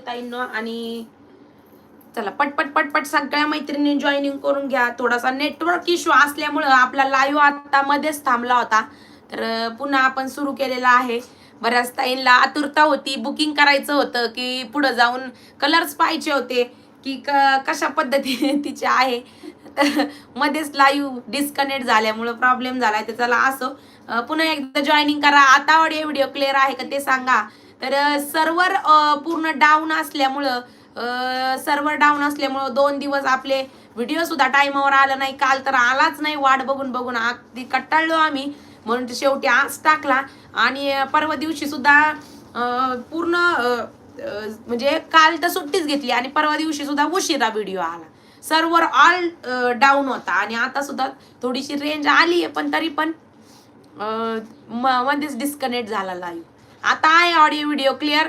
ताईंनो आणि चला पटपट पटपट सगळ्या मैत्रिणी जॉईनिंग करून घ्या. थोडासा नेटवर्क इश्यू असल्यामुळं आपला लाईव्ह आता मध्येच थांबला होता. तर पुन्हा आपण सुरू केलेला आहे. बऱ्याच ताईंना आतुरता होती. बुकिंग करायचं होतं की पुढं जाऊन कलर्स पाहिजे होते की क कशा पद्धतीने तिचे आहे. तर मध्येच लाईव्ह डिस्कनेक्ट झाल्यामुळं प्रॉब्लेम झालाय. तर चला असो पुन्हा एकदा जॉईनिंग करा. आता ऑडिओ व्हिडिओ क्लिअर आहे का ते सांगा. तर सर्वर पूर्ण डाऊन असल्यामुळं सर्वर डाऊन असल्यामुळं दोन दिवस आपले व्हिडिओ सुद्धा टाइमावर आला नाही. काल तर आलाच नाही वाट बघून बघून. अगदी कट्टाळलो आम्ही. म्हणून शेवटी आज टाकला. आणि परवा दिवशी सुद्धा पूर्ण म्हणजे काल तर सुट्टीच घेतली आणि परवा दिवशी सुद्धा उशिरा व्हिडिओ आला. सर्वर ऑल डाऊन होता. आणि आता सुद्धा थोडीशी रेंज आली आहे पण तरी पण म- मध्येच डिस्कनेक्ट झाला लाईव्ह आता आहे audio video clear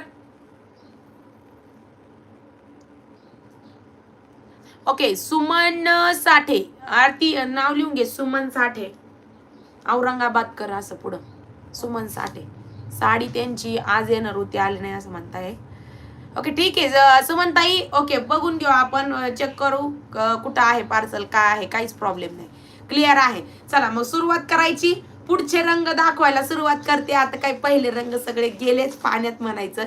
okay Suman Sathe. Aarti नाव लिहून घे सुमन साठे. औरंगाबाद कर असं पुढं. सुमन साठे. साडी त्यांची आज येणार होती आली नाही असं म्हणताय. ओके ठीक आहे सुमनताई. ओके बघून घेऊ आपण चेक करू कुठं आहे पार्सल काय आहे काहीच प्रॉब्लेम नाही. क्लिअर आहे. चला मग सुरुवात करायची. पुढचे रंग दाखवायला सुरुवात करते. आता काय पहिले रंग सगळे गेलेच पाण्यात म्हणायचं.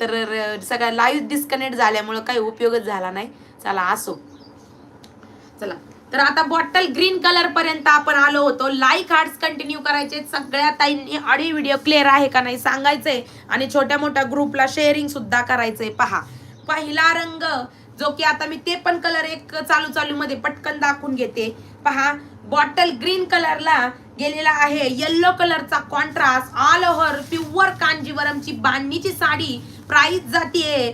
तर सगळ्या लाईव्ह डिस्कनेक्ट झाल्यामुळं काही उपयोगच झाला नाही. चला असो. चला. तर आता बॉटल ग्रीन कलर पर्यंत आपण आलो होतो. लाईक हार्ट्स कंटिन्यू करायचे. सगळ्या ताईंनी ऑडिओ व्हिडिओ क्लिअर आहे का नाही सांगायचंय. आणि छोट्या मोठ्या ग्रुपला शेअरिंग सुद्धा करायचंय. पहा. पहिला रंग जो की आता मी ते पण कलर एक चालू चालू मध्ये पटकन दाखवून घेते. पहा. बॉटल ग्रीन कलरला गेलेला आहे. येल्लो कलरचा कॉन्ट्रास्ट ऑल ओव्हर प्युअर कांजीवरमची बांधणीची साडी प्राइस जातीये.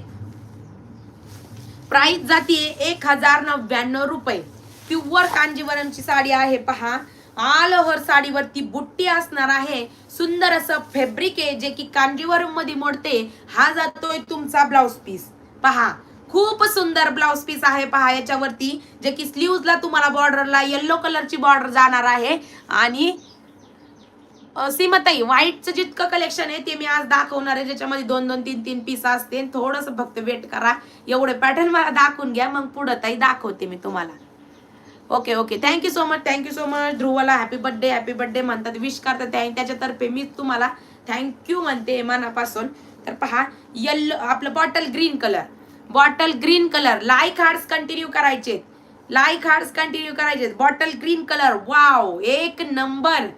प्राइस जातीये एक हजार नव्याण्णव रुपये. प्युअर कांजीवरमची साडी आहे पहा. ऑल ओव्हर साडीवरती बुट्टी असणार आहे. सुंदर असं फॅब्रिक आहे जे की कांजीवरममध्ये मोडते. हा जातोय तुमचा ब्लाउज पीस पहा. खूप सुंदर ब्लाउज पीस आहे पहा याच्यावरती. जे की स्लीवला तुम्हाला बॉर्डरला येल्लो कलरची बॉर्डर जाणार आहे. आणि सीमताई व्हाईटचं जितकं कलेक्शन आहे ते मी आज दाखवणार आहे. ज्याच्यामध्ये दोन दोन तीन तीन पीस असते थोडंसं फक्त वेट करा. एवढे पॅटर्न मला दाखवून घ्या. मग पुढं ताई दाखवते मी तुम्हाला. Okay okay thank you so much thank you so much ध्रुवाला happy birthday happy birthday म्हणतात. विश करतात त्याच्यातर्फे मी तुम्हाला थँक्यू म्हणते मनापासून. तर पहा येल्लो आपलं bottle green colour bottle green colour. Like hearts continue करायचे. लाईक हार्ट्स कंटिन्यू करायचे. Bottle green colour. वाव एक नंबर.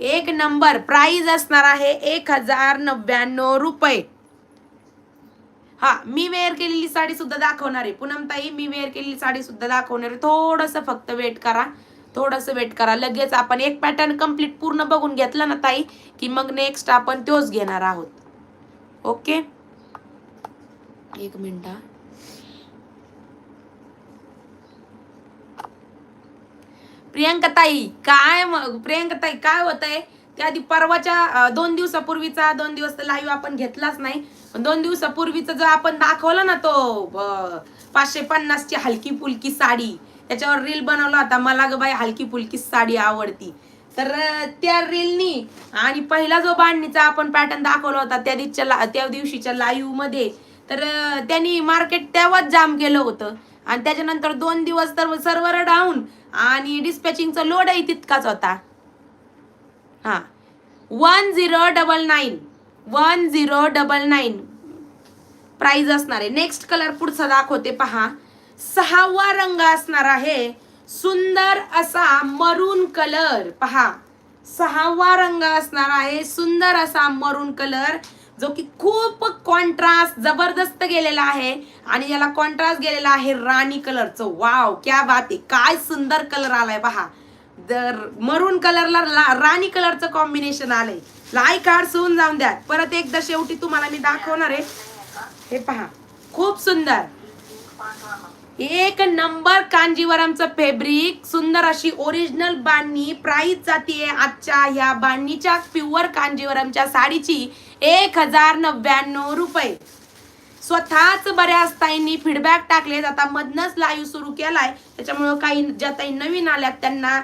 एक नंबर. प्राइस असणार आहे एक हजार नव्याण्णव रुपये. हा मी वेअर केलेली साडी सुद्धा दाखवणार आहे. पूनमताई मी वेअर केलेली साडी सुद्धा दाखवणार आहे. थोडंसं फक्त वेट करा. थोडंसं वेट करा. लगेच आपण एक पॅटर्न कंप्लीट पूर्ण बघून घेतला ना ताई की मग नेक्स्ट आपण तोच घेणार आहोत. ओके एक मिनटा. प्रियंकाताई काय मग प्रियंकाताई काय होत आहे? त्या आधी परवाच्या दोन दिवसापूर्वीचा दोन दिवस तर लाईव्ह आपण घेतलाच नाही. पण दोन दिवसापूर्वीचा जो आपण दाखवला ना तो पाचशे पन्नासची हलकी फुलकी साडी त्याच्यावर रील बनवला होता मला ग बाई हलकी फुलकी साडी आवडती. तर त्या रीलनी आणि पहिला जो बांधणीचा आपण पॅटर्न दाखवला होता त्या दिवशीच्या ला- त्या दिवशीच्या लाईव्हमध्ये तर त्यांनी मार्केट तेव्हाच जाम केलं होतं. आणि त्याच्यानंतर दोन दिवस तर सर्व्हर डाऊन आणि डिस्पॅचिंगचा लोडही तितकाच होता. हा. One zero double nine one zero double nine price असणार आहे. नेक्स्ट कलर पुढचा दाखवते पहा. सहावा रंग असणार आहे. सुंदर असा मरून कलर पहा. सहावा रंग असणार आहे. सुंदर असा मरून कलर जो की खूप कॉन्ट्रास्ट जबरदस्त गेलेला आहे. आणि याला कॉन्ट्रास्ट गेलेला आहे राणी कलरचं वाव क्या बात आहे. काय सुंदर कलर आलाय पहा. दर मरून कलरला ला- राणी कलरचं कॉम्बिनेशन आलंय. लाईक कार्ड होऊन जाऊन द्या. परत एकदा शेवटी तुम्हाला मी दाखवणार आहे. हे पहा. खूप सुंदर. एक नंबर कांजीवरमचं फॅब्रिक सुंदर अशी ओरिजिनल बांधणी. प्राइस जातीये आजच्या ह्या बांधणीच्या प्युअर कांजीवरमच्या साडीची. एक हजार नव्याण्णव रुपये. स्वतःच बऱ्याच ताईंनी फीडबॅक टाकलेत. आता मधनच लाईव्ह सुरू केलाय. त्याच्यामुळं काही ज्या ताई नवीन आल्यात त्यांना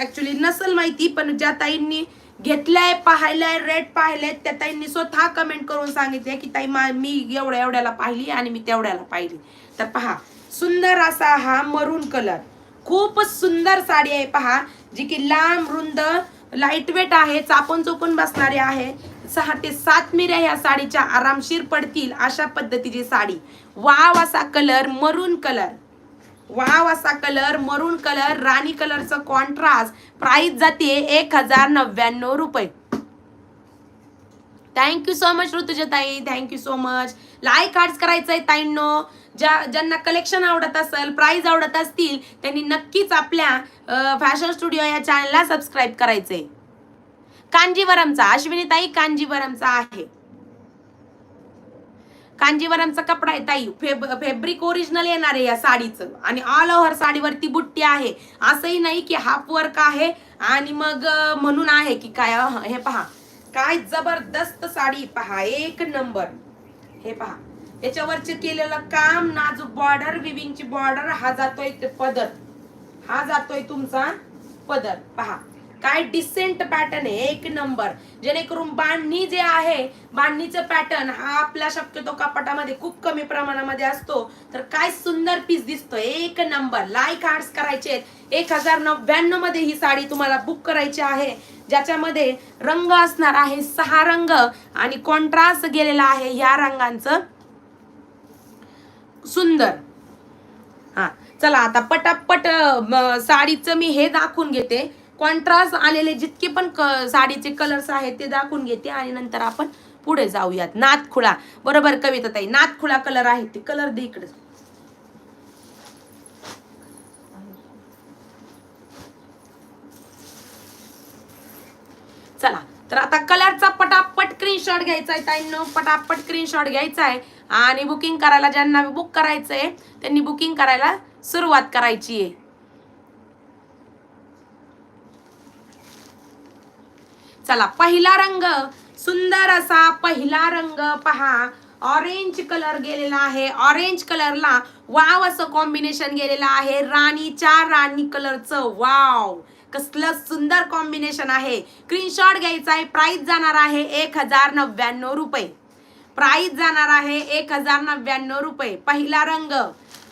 ऍक्च्युली नसल माहिती पण ज्या ताईंनी घेतलंय पाहिलंय रेट पाहिलेत त्या ताईंनी स्वतः कमेंट करून सांगितले की ताई मा- मी एवढ्या एवढ्याला पाहिली आणि मी तेवढ्याला पाहिली. तर पहा सुंदर असा हा मरून कलर. खूपच सुंदर साडी आहे पहा जी की लांब रुंद लाइट वेट आहे चापून चोपून बसणारी आहे. सहा ते सात मिऱ्या ह्या साडीच्या आरामशीर पडतील अशा पद्धतीची साडी. वाव असा कलर मरून कलर. वाव असा कलर मरून कलर राणी कलरचं कॉन्ट्रास्ट प्राईस जाते एक हजार नव्याण्णव रुपये. Thank you so much ऋतुजाताई. Thank you so much like hearts करायचंय ताईंनो. ज्या ज्यांना कलेक्शन आवडत असेल प्राईज आवडत असतील त्यांनी नक्कीच आपल्या फॅशन स्टुडिओ या चॅनलला सबस्क्राईब करायचंय. कांजीवरमचा अश्विनी ताई कांजीवरमचा आहे. कांजीवरमचा कपडा आहे ताई. फेब फेब्रिक ओरिजिनल येणार आहे या साडीचं. आणि ऑल ओव्हर साडीवरती बुट्टी आहे. असंही नाही की हाफ वर्क आहे. आणि मग म्हणून आहे की काय हे पहा. काय जबरदस्त साडी. पहा एक नंबर. हे पहा याच्यावरचे केलेलं काम नाजूक बॉर्डर विविंगची बॉर्डर हा जातोय ते पदर. हा जातोय तुमचा पदर. पहा काय डिसेंट पॅटर्न आहे? एक नंबर जेणेकरून बांधणी जे आहे बांधणीचं पॅटर्न हा आपल्या शक्यतो कपाटामध्ये खूप कमी प्रमाणामध्ये असतो. तर काय सुंदर पीस दिसतोय. एक नंबर लाईक आर्ट्स करायचे एक हजार नव्याण्णवमध्ये ही साडी तुम्हाला बुक करायची आहे. ज्याच्यामध्ये रंग असणार आहे सहा रंग. आणि कॉन्ट्रास्ट गेलेला आहे ह्या रंगांचं. सुंदर. हा चला आता पटापट साडीचं मी हे दाखवून घेते. कॉन्ट्रास्ट आलेले जितके पण क- साडीचे कलर्स आहेत ते दाखवून घेते आणि नंतर आपण पुढे जाऊयात. नाथखुळा बरोबर कविता ताई नाथखुळा कलर आहे ते. कलर दे इकडे. चला तर आता कलरचा पटापट स्क्रीनशॉट घ्यायचा आहे ताईंनो. पटापट स्क्रीनशॉट घ्यायचा आहे. आणि बुकिंग करायला ज्यांना बुक करायचंय त्यांनी बुकिंग करायला सुरुवात करायची आहे. चला पहिला रंग सुंदर असा पहिला रंग पहा. ऑरेंज कलर गेलेला आहे. ऑरेंज कलरला वाव असं कॉम्बिनेशन गेलेलं आहे. राणीच्या राणी कलरचं वाव कसलं सुंदर कॉम्बिनेशन आहे. स्क्रीनशॉट घ्यायचा आहे. प्राइस जाणार आहे एक हजार नव्याण्णव रुपये. प्राइस जाणार आहे एक हजार नव्याण्णव रुपये. पहिला रंग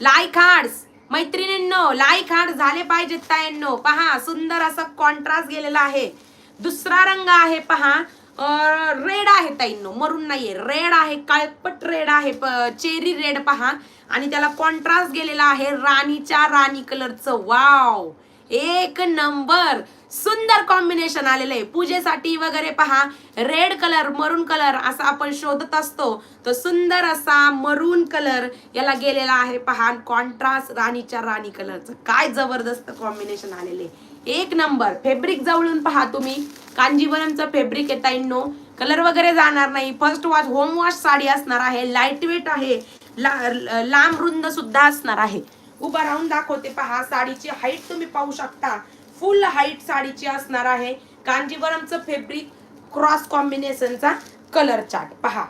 लाईक हार्ट्स मैत्रिणींनो लाईक हार्ट झाले पाहिजेत ताईंनो. पहा सुंदर असं कॉन्ट्रास्ट गेलेला आहे. दुसरा रंग आहे पहा. रेड आहे ताईंनो मरून नाहीये. रेड आहे काळपट रेड आहे चेरी रेड पहा. आणि त्याला कॉन्ट्रास्ट गेलेला आहे राणीच्या राणी कलरचं वाव एक नंबर! सुंदर कॉम्बिनेशन आलेलं आहे. पूजेसाठी वगैरे पहा. रेड कलर मरून कलर असा आपण शोधत असतो. तर सुंदर असा मरून कलर याला गेलेला आहे पहा. कॉन्ट्रास्ट राणीच्या राणी कलरचं काय जबरदस्त कॉम्बिनेशन आलेले आहे. एक नंबर. फेब्रिक जवळून पहा तुम्ही. कांजीवरमचं फेब्रिक आहे नो कलर वगैरे जाणार नाही. First wash home wash sari असणार आहे. लाइट वेट आहे. ला- लांब रुंद सुद्धा असणार आहे. उभा राहून दाखवते पहा. साडीची हाईट तुम्ही पाहू शकता. फुल हाईट साडीची असणार आहे. कांजीवरमचं फेब्रिक क्रॉस कॉम्बिनेशनचा कलर चार्ट पहा.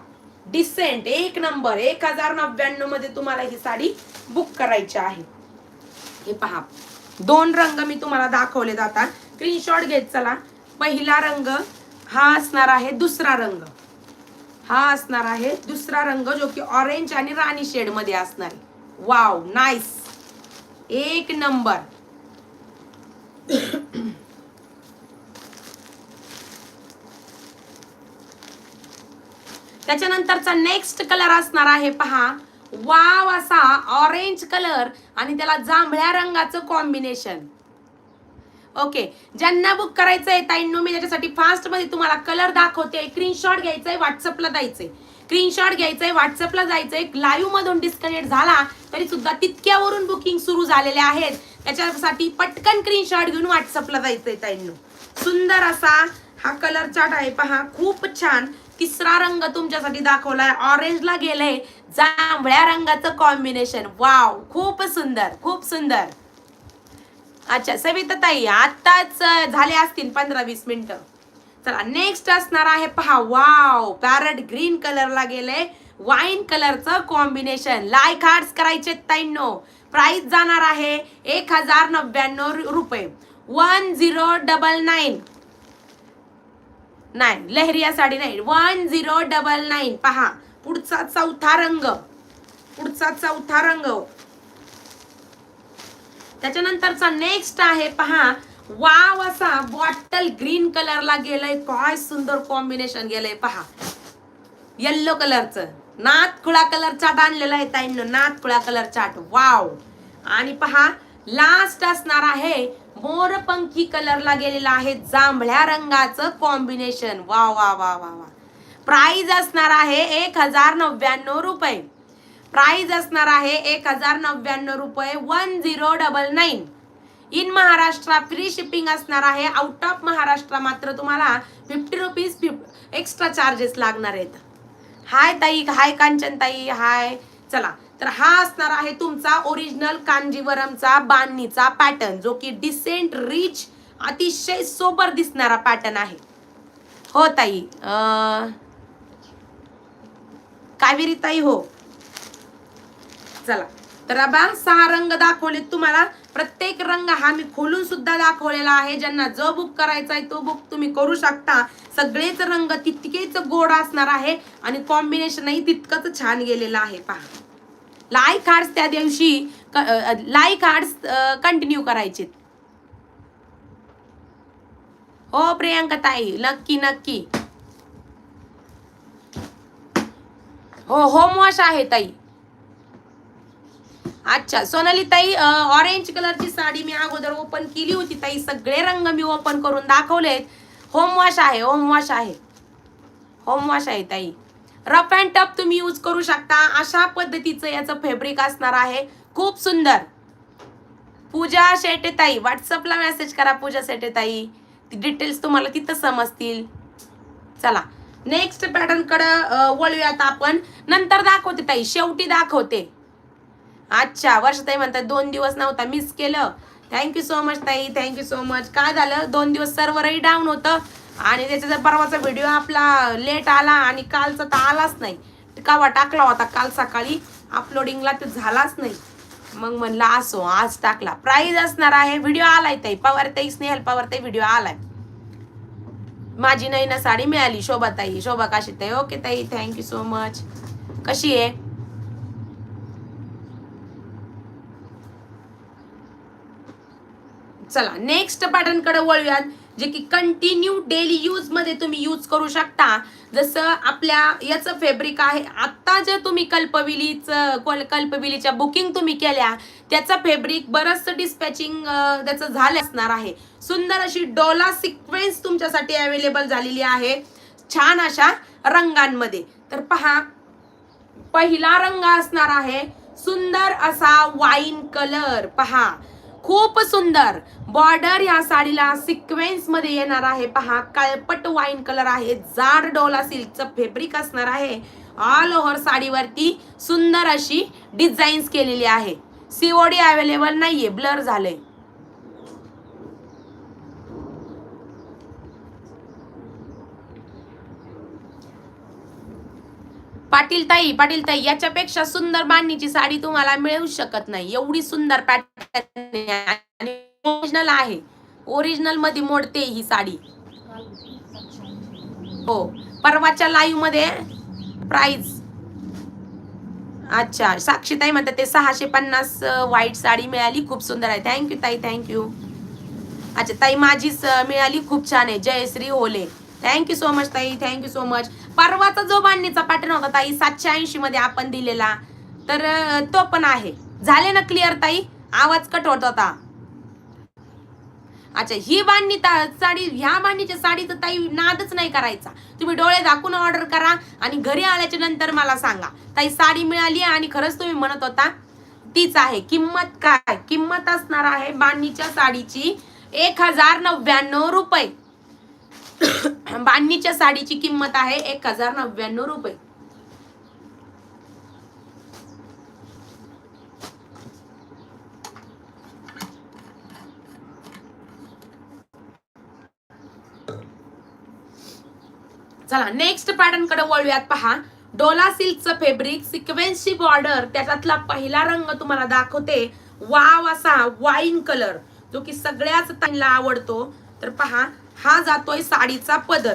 डिसेंट एक नंबर. एक हजार नव्याण्णवमध्ये तुम्हाला ही साडी बुक करायची आहे. हे पहा. दोन रंग मी तुम्हाला दाखवले जातात. स्क्रीनशॉट घेत चला. पहिला रंग हा असणार आहे दुसरा रंग. हा असणार आहे दुसरा रंग जो की ऑरेंज आणि राणी शेडमध्ये असणार आहे. वाव नाईस एक नंबर. त्याच्यानंतरचा नेक्स्ट कलर असणार आहे पहा. वाव असा ऑरेंज कलर आणि त्याला जांभळ्या रंगाचं कॉम्बिनेशन ओके ज्यांना बुक करायचं आहे ताईंनो मी त्याच्यासाठी फास्टमध्ये तुम्हाला कलर दाखवते. स्क्रीनशॉट घ्यायचंय व्हॉट्सअपला द्यायचंय स्क्रीनशॉट घ्यायचंय व्हॉट्सअपला जायचंय. लाईव्ह मधून डिस्कनेक्ट झाला तरी सुद्धा तितक्यावरून बुकिंग सुरू झालेले आहेत. त्याच्यासाठी पटकन स्क्रीनशॉट घेऊन व्हॉट्सअपला जायचंय ताईंनो. सुंदर असा हा कलर चार्ट आहे पहा खूप छान. तिसरा रंग तुमच्यासाठी दाखवलाय. ऑरेंजला गेलंय. जांभळ्या रंगाचं कॉम्बिनेशन वाव खूप सुंदर खूप सुंदर. अच्छा सविता ताई आत्ताच झाले असतील पंधरा वीस मिनिटं. चला नेक्स्ट असणार आहे पहा. वाव पॅरट ग्रीन कलरला गेले वाईन कलरचं कॉम्बिनेशन लाईक हार्ट्स करायचे ताईंनो. प्राइस जाणार आहे एक हजार नव्याण्णव रुपये. वन झिरो डबल नाईन नाही लहरिया साडी नाही वन झिरो डबल नाईन. पहा. पुढचा चौथा रंग. पुढचा चौथा रंग. त्याच्यानंतरचा नेक्स्ट आहे पहा. वाव असा बॉटल ग्रीन कलरला गेलंय. काय सुंदर कॉम्बिनेशन गेलंय पहा. येल्लो कलरचं नाथ खुळा कलर चाट आणलेला आहे ताईंनो. नाथ खुळा कलर चाट वाव. आणि पहा लास्ट असणार आहे मोरपंखी कलरला गेलेला आहे जांभळ्या रंगाचं कॉम्बिनेशन वा वा वा वा वा. प्राईज असणार आहे एक हजार नव्याण्णव रुपये. प्राईज असणार आहे एक हजार नव्याण्णव रुपये one zero double nine. In Maharashtra free shipping असणार आहे. आउट ऑफ महाराष्ट्र मात्र तुम्हाला फिफ्टी रुपीज एक्स्ट्रा चार्जेस लागणार आहेत. हाय ताई हाय कांचन ताई हाय. चला तर हा असणार आहे तुमचा ओरिजिनल कांजीवरमचा बांधणीचा पॅटर्न जो की डिसेंट रिच अतिशय सोबर दिसणारा पॅटर्न आहे. हो ताई. कावेरी ताई हो. चला. तर आबा सहा रंग दाखवले तुम्हाला. प्रत्येक रंग हा मी खोलून सुद्धा दाखवलेला आहे. ज्यांना जो बुक करायचा आहे तो बुक तुम्ही करू शकता. सगळेच रंग तितकेच गोड असणार आहे आणि कॉम्बिनेशनही तितकंच छान गेलेलं आहे. पहा. लाईक हार्ट्स त्या दिवशी लाईक हार्ट्स कंटिन्यू करायचे. हो प्रियांका ताई नक्की नक्की. हो होमवॉश आहे ताई. अच्छा सोनाली ताई ऑरेंज कलरची साडी मी अगोदर ओपन केली होती. ताई सगळे रंग मी ओपन करून दाखवलेत होम वॉश आहे होम वॉश आहे. होम वॉश आहे ताई. रफ अँड टफ तुम्ही यूज करू शकता. अशा पद्धतीचं याचं फॅब्रिक असणार आहे. खूप सुंदर. पूजा शेटे ताई व्हॉट्सअपला मेसेज करा पूजा शेटे ताई. डिटेल्स तुम्हाला तिथं समजतील. चला नेक्स्ट पॅटर्नकडं वळूयात आपण. नंतर दाखवते ताई शेवटी दाखवते. अच्छा वर्षताई म्हणतात दोन दिवस नव्हता मिस केलं. थँक्यू सो मच ताई थँक्यू सो मच काय झालं? दोन दिवस सर्व्हरही डाऊन होतं आणि त्याचा जर परवाचा व्हिडिओ आपला लेट आला आणि कालचा तर आलाच नाही. कावा टाकला होता? काल सकाळी अपलोडिंगला तर झालाच नाही. मग म्हणलं असो आज टाकला. प्राईज असणार आहे. व्हिडिओ आलाय ताई. पवारताई स्नेहल पवारताई व्हिडिओ आलाय. माझी नाही ना साडी मिळाली. शोभा ताई शोभा काशी ताई ओके ताई थँक्यू सो मच कशी आहे? चला नेक्स्ट पॅटर्नकडे वळूयात जे की कंटिन्यू डेली यूजमध्ये तुम्ही यूज करू शकता. जसं आपल्या याचं फॅब्रिक आहे आत्ता जे तुम्ही कल्पविलीचं कोल- कल्पविलीच्या बुकिंग तुम्ही केल्या त्याचं फॅब्रिक बरंचसं डिस्पॅचिंग त्याचं झालं असणार आहे. सुंदर अशी डोला सिक्वेन्स तुमच्यासाठी अवेलेबल झालेली आहे. छान अशा रंगांमध्ये. तर पहा पहिला रंग असणार आहे सुंदर असा वाईन कलर पहा खूप सुंदर. बॉर्डर या साडीला सिक्वेन्समध्ये येणार आहे. पहा काळपट वाईन कलर आहे. जाड डोला सिल्कचं फेब्रिक असणार आहे. ऑल ओव्हर साडीवरती सुंदर अशी डिझाईन्स केलेली आहे. सीओडी अवेलेबल नाहीये. ब्लर झालंय. पाटील ताई पाटील ताई याच्यापेक्षा सुंदर बांधणीची साडी तुम्हाला मिळू शकत नाही. एवढी सुंदर पॅटर्न आणि ओरिजिनल आहे. ओरिजिनलमध्ये मोडते ही साडी. हो. परवाच्या लाईव्हमध्ये प्राइस अच्छा. साक्षीताई म्हणतात ते सहाशे पन्नास व्हाईट साडी मिळाली. खूप सुंदर आहे. थँक्यू ताई. थँक्यू अच्छा ताई माझीच मिळाली. खूप छान आहे. Jayashri Ole. Thank you so much ताई. थँक्यू सो मच परवाचा जो बांधणीचा पॅटर्न होता ताई सातशे ऐंशी मध्ये आपण दिलेला. तर तो पण आहे. झाले ना क्लिअर ताई? आवाज कट होत होता. अच्छा ही बांधणी साडी ह्या बांधणीच्या साडीचं ताई नादच नाही करायचा. तुम्ही डोळे दाखवून ऑर्डर करा आणि घरी आल्याच्यानंतर मला सांगा. ताई साडी मिळाली आणि खरंच तुम्ही म्हणत होता तीच आहे. किंमत काय? किंमत असणार आहे बांधणीच्या साडीची एक हजार नव्याण्णव रुपये. बांधणीच्या साडीची किंमत आहे एक हजार नव्याण्णव रुपये. चला नेक्स्ट पॅटर्नकडे वळूयात पहा. डोला सिल्कचं फेब्रिक सिक्वेन्सची बॉर्डर त्याच्यातला पहिला रंग तुम्हाला दाखवते. वाव असा वाईन कलर जो की सगळ्याच त्यांना आवडतो. तर पहा हा जातोय साडीचा पदर.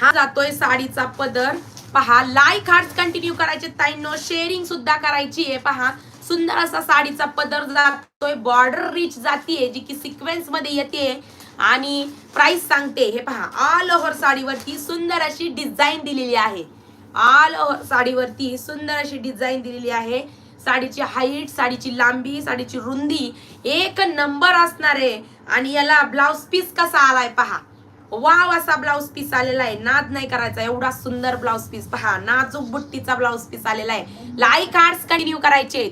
हा जातोय साडीचा पदर. पहा लाईक हार्ट कंटिन्यू करायचे. ताईंनो शेअरिंग सुद्धा करायची आहे. पहा सुंदर असा साडीचा पदर जातोय. बॉर्डर रिच जातीये जी की सिक्वेन्समध्ये येते. आणि प्राइस सांगते. हे पहा ऑल ओव्हर साडीवरती सुंदर अशी डिझाईन दिलेली आहे. ऑल ओव्हर साडीवरती सुंदर अशी डिझाईन दिलेली आहे. साडीची हाईट साडीची लांबी साडीची रुंदी एक नंबर असणार. आहे आणि याला ब्लाउज पीस कसा आलाय पहा. वाव असा ब्लाऊज पीस आलेला आहे. नाद नाही करायचा. एवढा सुंदर ब्लाऊज पीस पहा नाजूक बुट्टीचा ब्लाऊज पीस आलेला आहे. लाईक आर्ट्स कंटिन्यू करायचे.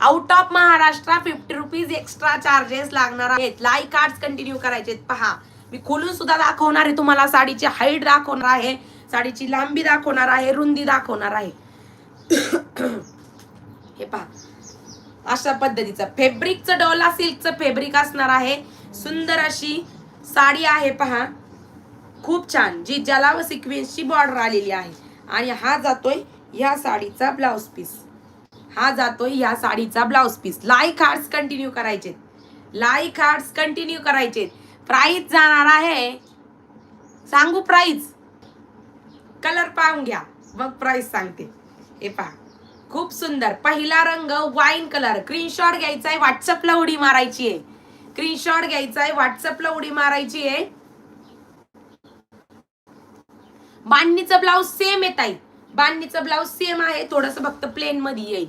Out of Maharashtra fifty rupees extra charges लागणार आहेत. लाईक आर्ट्स कंटिन्यू करायचे पहा मी खोलून सुद्धा दाखवणार आहे तुम्हाला. साडीची हाईट दाखवणार आहे. साडीची लांबी दाखवणार आहे. रुंदी दाखवणार आहे. हे पहा. अशा पद्धतीचं. फेब्रिकचं डोला सिल्कचं फेब्रिक असणार आहे. सुंदर अशी साडी आहे पहा. खूप छान. जी ज्याला सिक्वेन्सची बॉर्डर आलेली आहे. आणि हा जातोय ह्या साडीचा ब्लाऊज पीस हा जातोय ह्या साडीचा blouse piece like hearts continue करायचे. लाईक हार्ट्स कंटिन्यू करायचे. प्राईस जाणार आहे. सांगू प्राईस कलर पाहून घ्या. मग प्राईस सांगते. हे पहा. खूप सुंदर. पहिला रंग वाईन कलर स्क्रीनशॉट घ्यायचा आहे व्हॉट्सअपला उडी मारायची आहे स्क्रीनशॉट घ्यायचा आहे व्हॉट्सअपला उडी मारायची आहे बांधणीचं ब्लाऊज सेम येत आहे बांधणीचं ब्लाऊज सेम आहे थोडस फक्त प्लेन मध्ये येईल.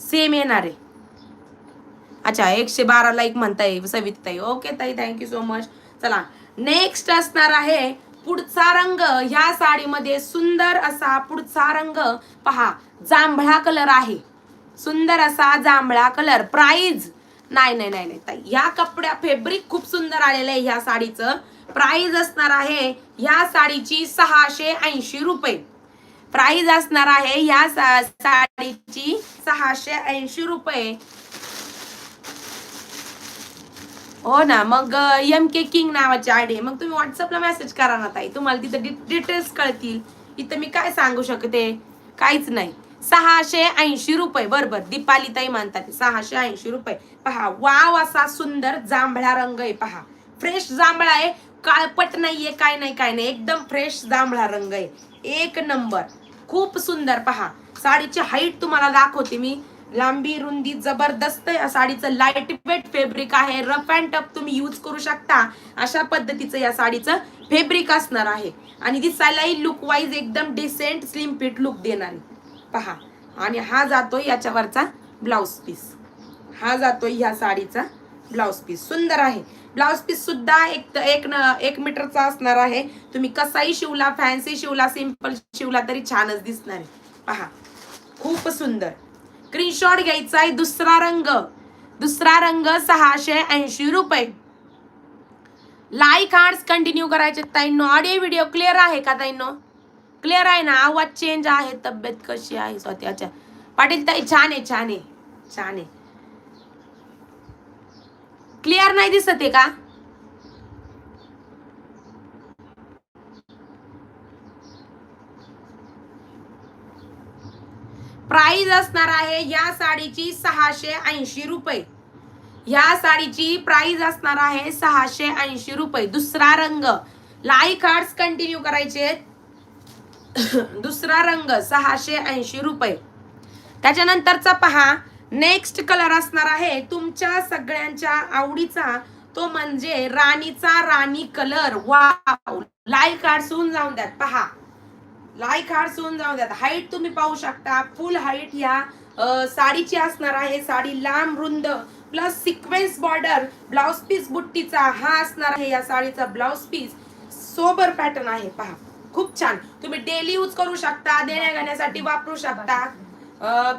सेम येणार आहे. अच्छा एकशे बारा एक म्हणताय सवित ताई ओके ताई थँक्यू सो मच चला नेक्स्ट असणार आहे पुढचा रंग ह्या साडीमध्ये सुंदर असा पुढचा रंग पहा जांभळा कलर आहे. सुंदर असा जांभळा कलर प्राईज नाही नाही नाही नाही ताई ह्या कपड्या फेब्रिक खूप सुंदर आलेलं आहे ह्या साडीचं. प्राईज असणार आहे ह्या साडीची सहाशे ऐंशी रुपये. प्राईज असणार आहे ह्या सा- साडीची सहाशे ऐंशी रुपये. हो ना मग एम के किंग नावाची आयडी मग तुम्ही व्हॉट्सअपला मेसेज करा ना ताई. तुम्हाला तिथं डिटेल्स कळतील. इथं मी काय सांगू शकते? काहीच नाही. सहाशे ऐंशी रुपये. बरोबर दीपाली ताई म्हणतात सहाशे ऐंशी रुपये. पहा वाव असा सुंदर जांभळा रंग आहे पहा. फ्रेश जांभळा आहे. काळपट नाहीये काय नाही काय नाही. एकदम फ्रेश जांभळा रंग आहे. एक नंबर खूप सुंदर पहा. साडीची हाईट तुम्हाला दाखवते मी. लांबी रुंदी जबरदस्त या साडीचं लाइट वेट फेब्रिक आहे. रफ अँड टफ तुम्ही यूज करू शकता. अशा पद्धतीचं या साडीचं फेब्रिक असणार आहे. आणि दिसायलाही लुक वाईज एकदम डिसेंट स्लिम फिट लुक देणार. पहा. आणि हा जातो याच्यावरचा ब्लाउज पीस हा जातो ह्या साडीचा ब्लाउज पीस सुंदर आहे. ब्लाउज पीस सुद्धा एक एक न एक मीटरचा असणार आहे. तुम्ही कसाही शिवला फॅन्सी शिवला सिंपल शिवला तरी छानच दिसणार आहे. पहा. खूप सुंदर. स्क्रीनशॉट घ्यायचा आहे दुसरा रंग. दुसरा रंग सहाशे ऐंशी रुपये. लाईक आर्ट्स कंटिन्यू करायचे ताईंनो. ऑडिओ व्हिडिओ क्लिअर आहे का ताईंनो? क्लिअर आहे ना? आवाज चेंज आहे तब्येत कशी आहे? स्वाती अच्छा. पाटील ताई छान आहे छान आहे छान आहे. क्लिअर नाही दिसत आहे का? प्राइस असणार आहे या साडीची सहाशे ऐंशी रुपये. या साडीची प्राइस असणार आहे सहाशे ऐंशी रुपये. दुसरा रंग. लाईक आर्ट्स कंटिन्यू करायचे दुसरा रंग सहाशे ऐंशी रुपये. त्याच्यानंतरचा पहा. नेक्स्ट कलर असणार आहे तुमच्या सगळ्यांच्या आवडीचा. तो म्हणजे राणीचा राणी कलर वा लाईक आर्ट्स होऊन जाऊन द्यात. पहा. लाईक हार होऊन जाऊ द्यात हाईट तुम्ही पाहू शकता. फुल हाईट ह्या साडीची असणार आहे. साडी लांब रुंद plus sequence border blouse piece बुट्टीचा हा असणार आहे या साडीचा ब्लाउज पीस सोबर पॅटर्न आहे. पहा खूप छान. तुम्ही डेली यूज करू शकता देण्या घेण्यासाठी वापरू शकता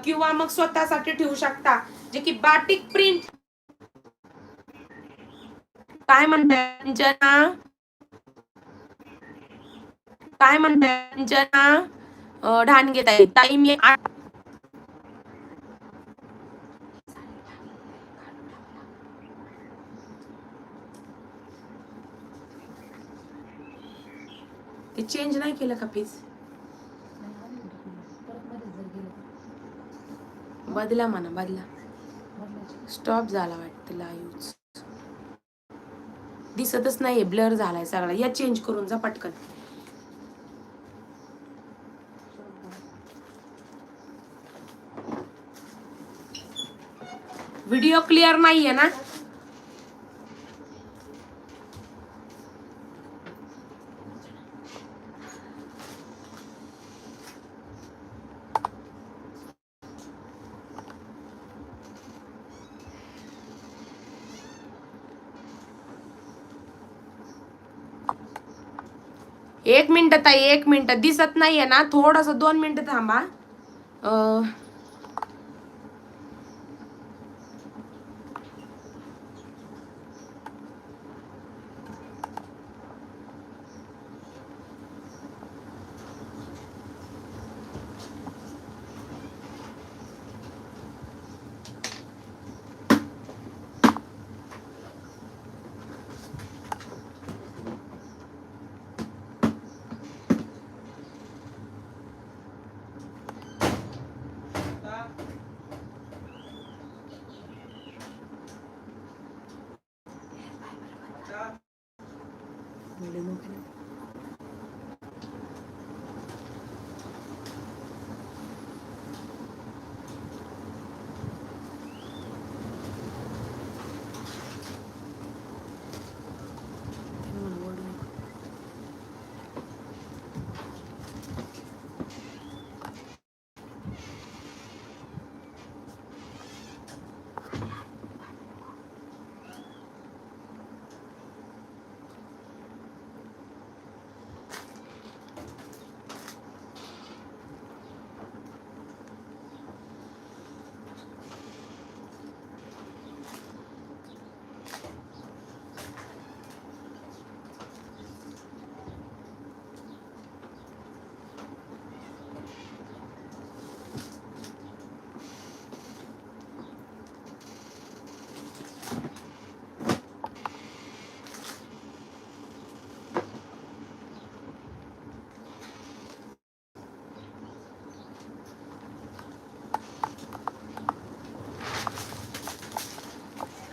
किंवा मग स्वतःसाठी ठेवू शकता. जे की बाटिक प्रिंट काय म्हणताय काय म्हणताय? अंजना ढान घेत आहे. ताई मी ते चेंज नाही केलं का फीज बदला म्हणा बदला. स्टॉप झाला वाटतं लाईव्ह दिसतच नाही ब्लर झालाय सगळा. या चेंज करून जा पटकन. व्हिडिओ क्लिअर नाहीये ना? एक मिनिट ताई एक मिनिट. दिसत नाहीये ना? थोडंसं दोन मिनिटं थांबा.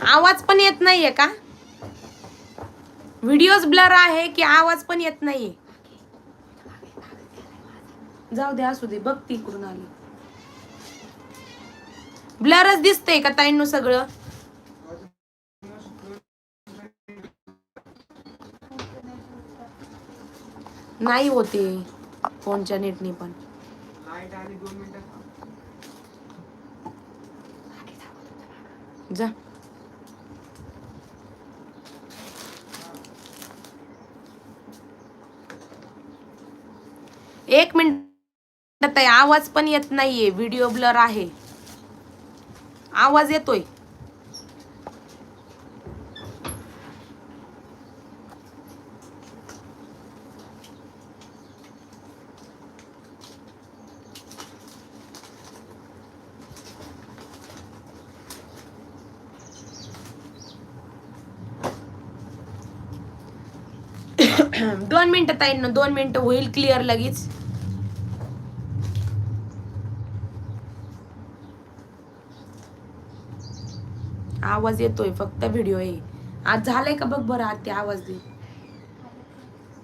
आवाज पण येत नाहीये का? व्हिडिओज ब्लर आहे की आवाज पण येत नाहीये? जाऊ दे असू दे बघ ती इकडून आली. ब्लरच दिसतंय का ताईंनो सगळं? नाही होते फोनच्या नेटने पण. जा. एक मिनिट ताई आवाज पण येत नाहीये. व्हिडिओ ब्लर आहे. आवाज येतोय. दोन मिनिटं ताईंनो दोन मिनिटं होईल क्लिअर लगेच. आवाज येतोय फक्त व्हिडिओ आहे आज झालाय का बघ बरं आज ते आवाज दे